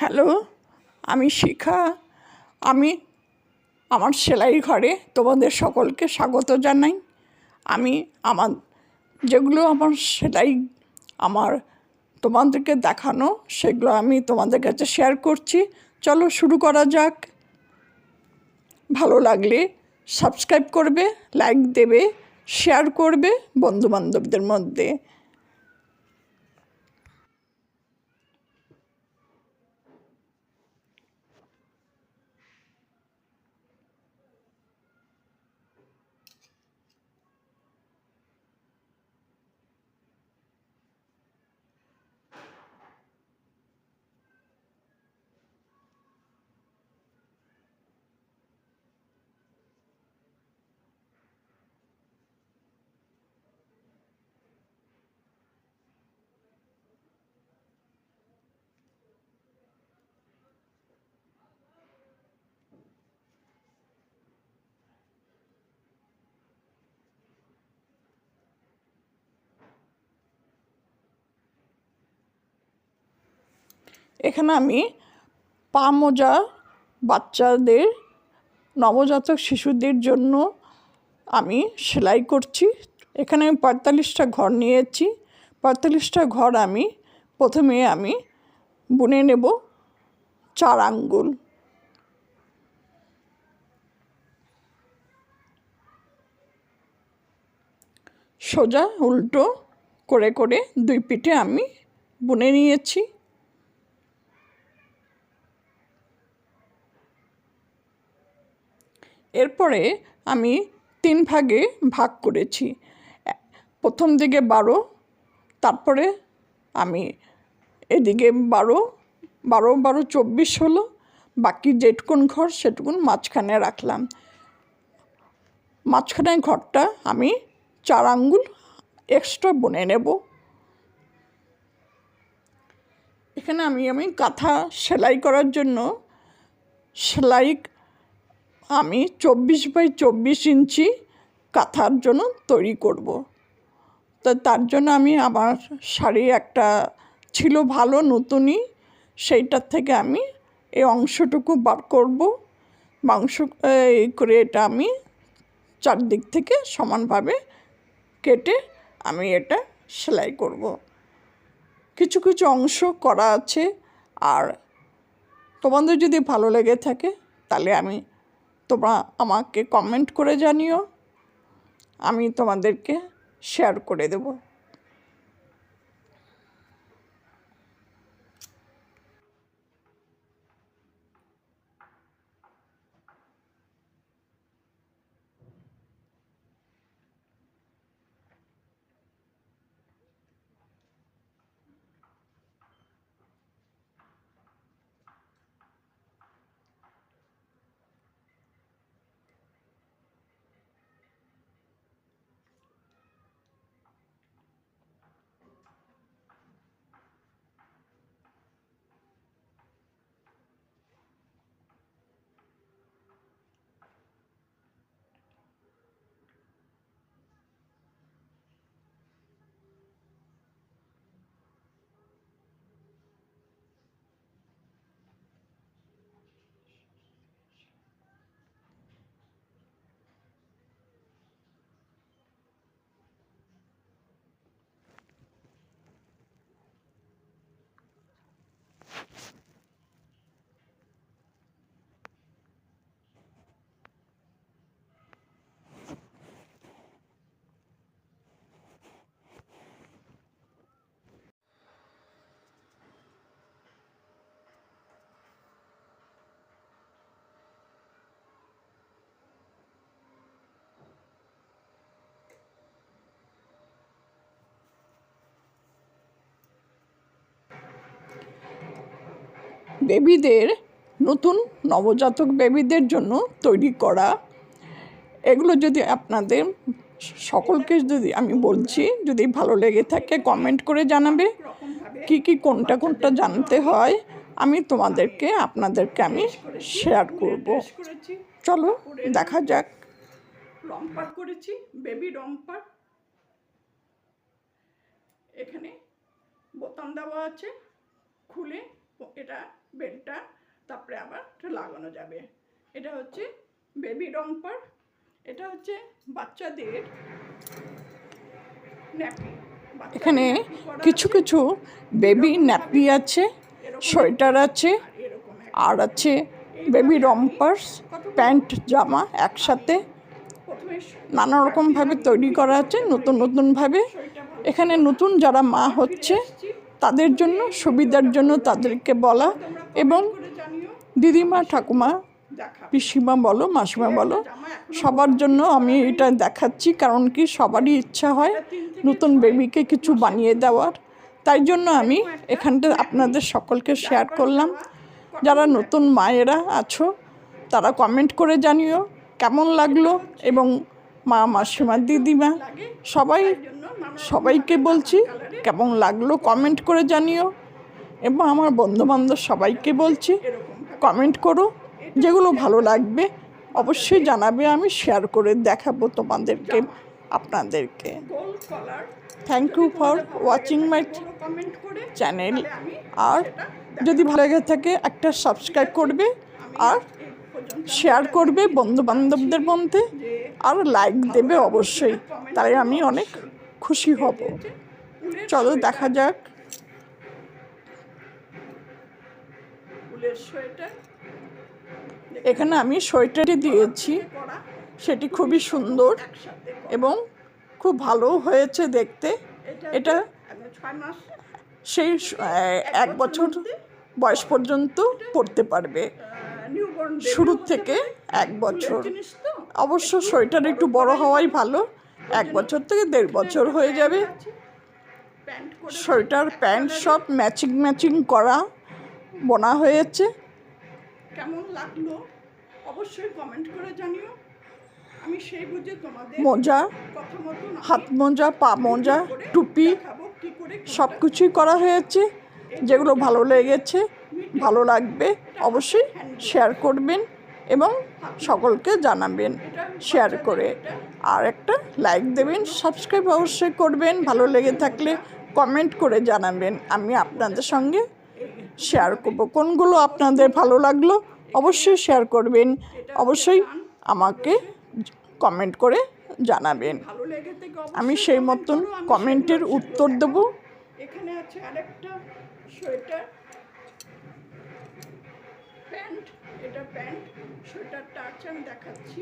Hello, আমি শিখা। আমি আমার সেলাই ঘরে তোমাদের সকলকে স্বাগত জানাই। আমি আমার যেগুলো আমার সেলাই আমার তোমাদেরকে দেখানো, সেগুলো আমি তোমাদের কাছে শেয়ার করছি। চলো শুরু করা যাক। ভালো লাগলে সাবস্ক্রাইব করবে লাইক দেবে শেয়ার করবে বন্ধুবান্ধবদের মধ্যে। এখানে আমি পা মোজা বাচ্চাদের নবজাতক শিশুদের জন্য আমি সেলাই করছি। এখানে আমি পঁয়তাল্লিশটা ঘর নিয়েছি। পঁয়তাল্লিশটা ঘর আমি প্রথমে আমি বুনে নেব চার আঙ্গুল। সোজা উল্টো করে করে দুই পিঠে আমি বুনে নিয়েছি। এরপরে আমি তিন ভাগে ভাগ করেছি। প্রথম দিকে বারো, তারপরে আমি এদিকে বারো বারো বারো, চব্বিশ হলো, বাকি যেটুকুন ঘর সেটুকুন মাঝখানে রাখলাম। মাঝখানে ঘরটা আমি চার আঙ্গুল এক্সট্রা বনে নেব। এখানে আমি আমি কাঁথা সেলাই করার জন্য সেলাই আমি চব্বিশ বাই চব্বিশ ইঞ্চি কাঁথার জন্য তৈরি করব। তো তার জন্য আমি আমার শাড়ি একটা ছিল ভালো নতুনই, সেইটার থেকে আমি এই অংশটুকু বার করব। মাংস, এই করে এটা আমি চারদিক থেকে সমানভাবে কেটে আমি এটা সেলাই করব। কিছু কিছু অংশ করা আছে, আর তোমাদের যদি ভালো লেগে থাকে তাহলে আমি তোমরা আমাকে কমেন্ট করে জানিও। আমি তোমাদেরকে শেয়ার করে দেব। বেবিদের, নতুন নবজাতক বেবিদের জন্য তৈরি করা। এগুলো যদি আপনাদের সকলকে যদি আমি বলছি, যদি ভালো লেগে থাকে কমেন্ট করে জানাবে। কি কি, কোনটা কোনটা জানতে হয়, আমি তোমাদেরকে, আপনাদেরকে আমি শেয়ার করব। চলো, দেখা যাক। করেছি, বেবি রংপাট। এখানে বোতাম দেওয়া আছে, খুলে, এটা বেলটা তারপরে আবার এটা লাগানো যাবে। এটা হচ্ছে বেবি রম্পার এটা হচ্ছে বাচ্চাদের ন্যাপি। এখানে কিছু কিছু বেবি ন্যাপি আছে সোয়েটার আছে আর আছে বেবি রম্পার্স প্যান্ট জামা একসাথে। নানা রকমভাবে তৈরি করা আছে নতুন নতুনভাবে এখানে নতুন যারা মা হচ্ছে তাদের জন্য, সুবিধার জন্য তাদেরকে বলা এবং দিদিমা, ঠাকুমা, পিসিমা বলো, মাসিমা বলো, সবার জন্য আমি এটা দেখাচ্ছি কারণ কি সবারই ইচ্ছা হয় নতুন বেবিকে কিছু বানিয়ে দেওয়ার। তাই জন্য আমি এখানটা আপনাদের সকলকে শেয়ার করলাম। যারা নতুন মায়েরা আছো, তারা কমেন্ট করে জানিও কেমন লাগল এবং মা, মাসিমা, দিদিমা, সবাই, সবাইকে বলছি কেমন লাগল কমেন্ট করে জানিও। এবং আমার বন্ধুবান্ধব সবাইকে বলছি কমেন্ট করো, যেগুলো ভালো লাগবে অবশ্যই জানাবে, আমি শেয়ার করে দেখাবো তোমাদেরকে, আপনাদেরকে। Thank you for watching my channel আর যদি ভালো লেগে থাকে, একটা সাবস্ক্রাইব করবে, আর শেয়ার করবে বন্ধু বান্ধবদের মধ্যে, আর লাইক দেবে অবশ্যই তাই আমি অনেক খুশি হব। চলো দেখা যাক। এখানে আমি সোয়েটারই দিয়েছি সেটি খুবই সুন্দর এবং খুব ভালো হয়েছে দেখতে। এটা সেই এক বছর বয়স পর্যন্ত পড়তে পারবে। শুরু থেকে এক বছর। অবশ্য সোয়েটার একটু বড় হওয়াই ভালো। এক বছর থেকে দেড় বছর হয়ে যাবে। সোয়েটার প্যান্ট সব ম্যাচিং ম্যাচিং করা বোনা হয়েছে। কেমন লাগল? অবশ্যই কমেন্ট করে জানিও। আমি সেই বুঝে তোমাদের মোজা হাত মোজা পা মোজা টুপি সব কিছুই করা হয়েছে। যেগুলো ভালো লেগেছে ভালো লাগবে অবশ্যই শেয়ার করবেন এবং সকলকে জানাবেন। শেয়ার করে। আর একটা লাইক দেবেন সাবস্ক্রাইব অবশ্যই করবেন। ভালো লেগে থাকলে কমেন্ট করে জানাবেন। আমি আপনাদের সঙ্গে শেয়ার করব। কোনগুলো আপনাদের ভালো লাগল অবশ্যই শেয়ার করবেন। অবশ্যই আমাকে কমেন্ট করে জানাবেন। আমি সেই মতন কমেন্টের উত্তর দেব। এখানে আছে আরেকটা সোয়েটার। প্যান্ট, এটা প্যান্ট, সোয়েটারটা আছে, আমি দেখাচ্ছি।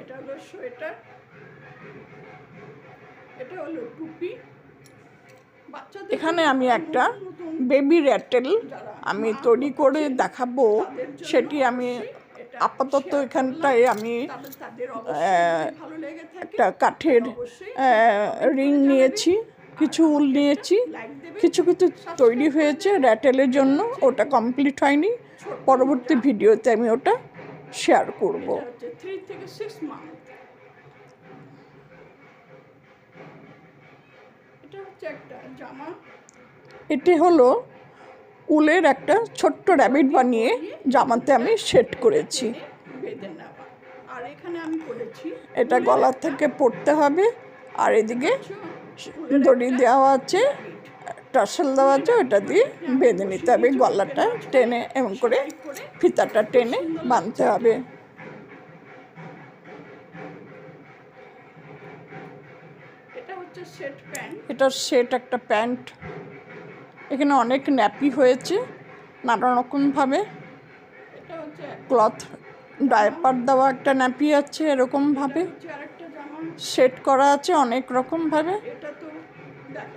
এটা হলো সোয়েটার। এটা হলো টুপি। এখানে আমি একটা বেবি র্যাটেল আমি তৈরি করে দেখাবো। সেটি আমি আপাতত এখানটায় আমি একটা কাঠের রিং নিয়েছি, কিছু উল নিয়েছি। কিছু কিছু তৈরি হয়েছে র্যাটেলের জন্য, ওটা কমপ্লিট হয়নি। পরবর্তী ভিডিওতে আমি ওটা শেয়ার করব। এটা হচ্ছে একটা জামা। হলো উলের একটা ছোট্ট র্যাবিট বানিয়ে জামাতে আমি সেট করেছি। বেঁধে নেওয়া। আর এখানে আমি করেছি এটা গলা থেকে পড়তে হবে। আর এদিকে দড়ি দেওয়া আছে টাসেল দেওয়া আছে ওটা দিয়ে বেঁধে নিতে হবে। গলাটা টেনে এমন করে ফিতাটা টেনে বাঁধতে হবে। এটা হচ্ছে সেট প্যান্ট এটা সেট একটা প্যান্ট। এখানে অনেক ন্যাপি হয়েছে নানা রকমভাবে ক্লথ ডাইপার দেওয়া একটা ন্যাপি আছে এরকমভাবে সেট করা আছে অনেক রকমভাবে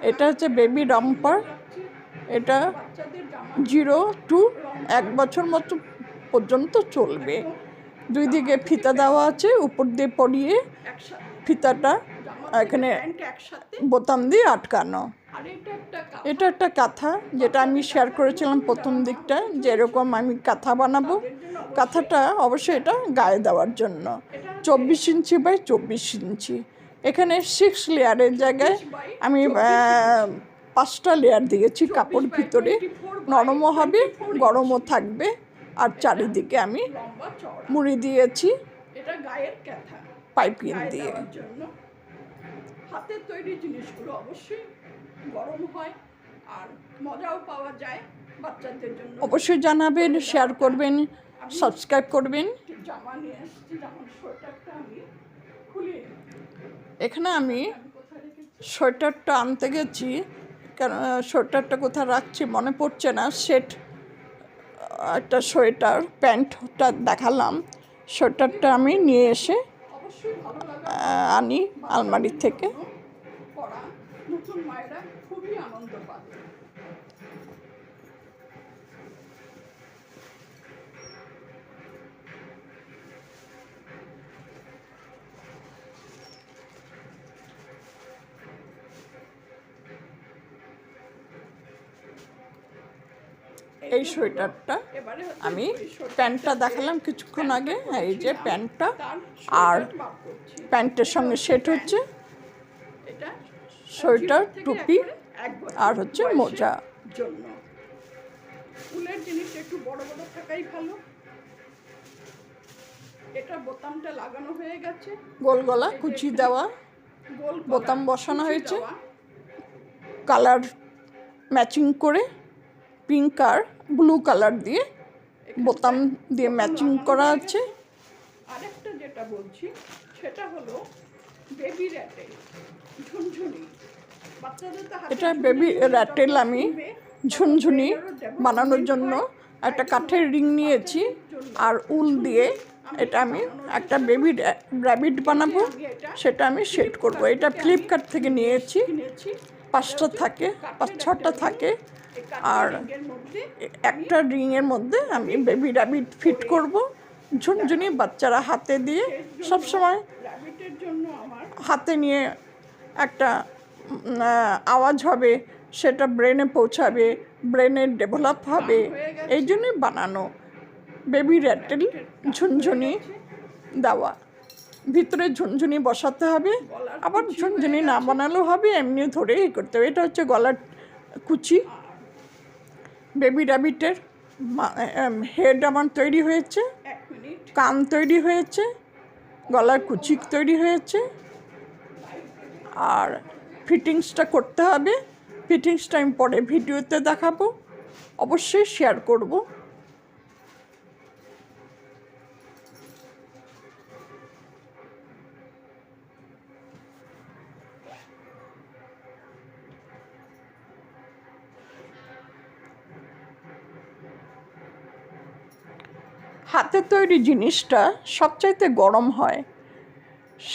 এটা হচ্ছে বেবি ডাম্পার। এটা জিরো টু এক বছর মতো পর্যন্ত চলবে। দুই দিকে ফিতা দেওয়া আছে, উপর দিয়ে পরিয়ে ফিতাটা এখানে বোতাম দিয়ে আটকানো। এটা একটা কাঁথা, যেটা আমি শেয়ার করেছিলাম প্রথম দিকটা, যেরকম আমি কাঁথা বানাবো। কাঁথাটা অবশ্যই এটা গায়ে দেওয়ার জন্য। চব্বিশ ইঞ্চি বাই চব্বিশ ইঞ্চি। এখানে সিক্স লেয়ারের জায়গায় আমি পাঁচটা লেয়ার দিয়েছি, কাপড় ভিতরে। নরমও হবে, গরমও থাকবে। আর চারিদিকে আমি মুড়ি দিয়েছি এটা গায়ের ক্যাথা। পাইপিং দিয়ে। হাতের তৈরি জিনিসগুলো অবশ্যই গরম হয় আর মজাও পাওয়া যায় বাচ্চাদের জন্য। অবশ্যই জানাবেন শেয়ার করবেন সাবস্ক্রাইব করবেন। জামা নিয়ে এসেছি যেমন সোয়েটারটা আমি খুলে এখানে আমি সোয়েটারটা আনতে গেছি। কেন সোয়েটারটা কোথায় রাখছি মনে পড়ছে না। সেট একটা সোয়েটার প্যান্টটা দেখালাম। সোয়েটারটা আমি নিয়ে এসে আনি আলমারি থেকে। খুবই আনন্দ পাবে এই সোয়েটারটা আমি প্যান্টটা দেখালাম কিছুক্ষণ আগে। এই যে প্যান্টটা। আর প্যান্টের সঙ্গে সেট হচ্ছে সোয়েটার টুপি আর হচ্ছে মোজা। জন্য উলের জিনিস একটু বড় বড় থাকাই ভালো। এটা বোতামটা লাগানো হয়ে গেছে। গোল গলা কুচি দেওয়া গোল বোতাম বসানো হয়েছে। কালার ম্যাচিং করে পিঙ্ক আর ব্লু কালার দিয়ে বোতাম দিয়ে ম্যাচিং করা আছে। আরেকটা যেটা বলছি সেটা হলো বেবি র্যাটেল ঝুনঝুনি। এটা বেবি র্যাটেল আমি ঝুনঝুনি বানানোর জন্য একটা কাঠের রিং নিয়েছি আর উল দিয়ে এটা আমি একটা বেবি র্যাবিট বানাবো। সেটা আমি সেট করব। এটা ফ্লিপকার্ট থেকে নিয়েছি। পাঁচটা থাকে, পাঁচ, ছটা থাকে। আর একটা রিংয়ের মধ্যে আমি বেবি র্যাবিট ফিট করব, ঝুনঝুনি বাচ্চারা হাতে দিয়ে। সব সময় র্যাবিটের জন্য আমার হাতে নিয়ে একটা আওয়াজ হবে, সেটা ব্রেনে পৌঁছাবে ব্রেনের ডেভেলপ হবে। এই জন্যই বানানো বেবি র্যাটেল ঝুনঝুনি দেওয়া। ভিতরে ঝুনঝুনি বসাতে হবে, আবার ঝুনঝুনি না বানালেও হবে, এমনি ধরে এই করতে হবে। এটা হচ্ছে গলার কুচি বেবি র্যাবিটের হেড আমার তৈরি হয়েছে, কান তৈরি হয়েছে, গলার কুচি তৈরি হয়েছে, আর ফিটিংসটা করতে হবে। ফিটিংসটা আমি পরে ভিডিওতে দেখাবো, অবশ্যই শেয়ার করব। হাতে তৈরি জিনিসটা সবচাইতে গরম হয়।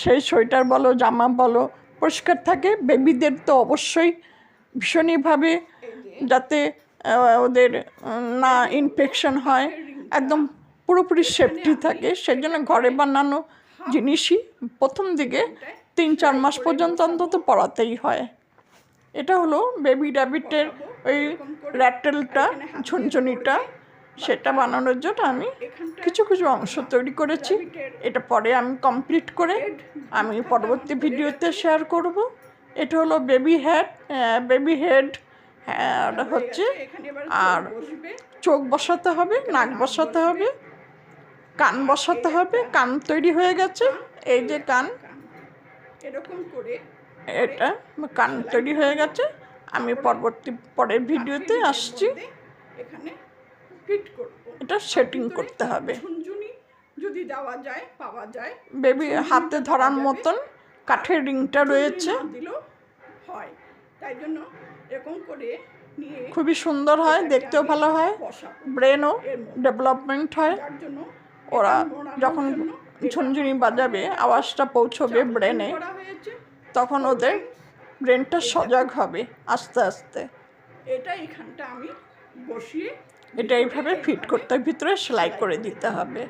সেই সোয়েটার বলো, জামা বলো, পরিষ্কার থাকে। বেবিদের তো অবশ্যই ভীষণইভাবে যাতে ওদের না ইনফেকশন হয়। একদম পুরোপুরি সেফটি থাকে। সেজন্য ঘরে বানানো জিনিসই প্রথম দিকে তিন, চার মাস পর্যন্ত অন্তত পড়াতেই হয়। এটা হলো বেবি র্যাবিটের ওই র্যাটেলটা ঝুনঝুনিটা। সেটা বানানোর জন্য আমি কিছু কিছু অংশ তৈরি করেছি। এটা পরে আমি কমপ্লিট করে আমি পরবর্তী ভিডিওতে শেয়ার করব। এটা হলো বেবি হেড বেবি হেড হচ্ছে এখানে এবার আর চোখ বসাতে হবে নাক বসাতে হবে কান বসাতে হবে কান তৈরি হয়ে গেছে। এই যে কান। এরকম করে এটা কান তৈরি হয়ে গেছে। আমি পরবর্তী পরের ভিডিওতে আসছি। এখানে ফিট করব। এটা সেটিং করতে হবে। ঝুনঝুনি যদি দেওয়া যায় পাওয়া যায় বেবি হাতে ধরার মতন কাঠের রিংটা রয়েছে। না দিলেও হয়। তাই জন্য এরকম করে নিয়ে খুবই সুন্দর হয় দেখতেও ভালো হয়। ব্রেনও ডেভেলপমেন্ট হয়। ওরা যখন ঝুনঝুনি বাজাবে আওয়াজটা পৌঁছবে ব্রেনে তখন ওদের ব্রেনটা সজাগ হবে আস্তে আস্তে। এটা এখানটা আমি বসিয়ে এটা এইভাবে ফিট করতে ভিতরে সেলাই করে দিতে হবে।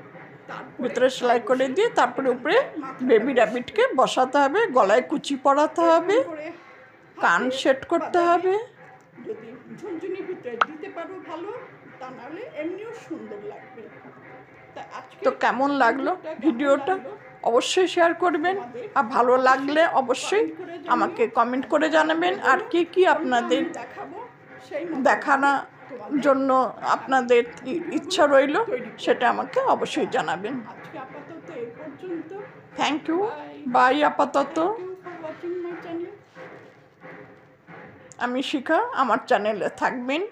ভিতরে সেলাই করে দিয়ে তারপরে উপরে বেবি র্যাবিটকে বসাতে হবে গলায় কুচি পরাতে হবে কান সেট করতে হবে। যদি ঝুনঝুনি ভিতরে দিতে পারো ভালো তা নাহলে এমনিও সুন্দর লাগবে। তো কেমন লাগল ভিডিওটা অবশ্যই শেয়ার করবেন। আর ভালো লাগলে অবশ্যই আমাকে কমেন্ট করে জানাবেন। আর কি কি আপনাদের দেখানোর জন্য আপনাদের ইচ্ছা রইল, সেটা আমাকে অবশ্যই জানাবেন। থ্যাংক ইউ বাই আপাতত। আমি শিখা, আমার চ্যানেলে থাকবেন।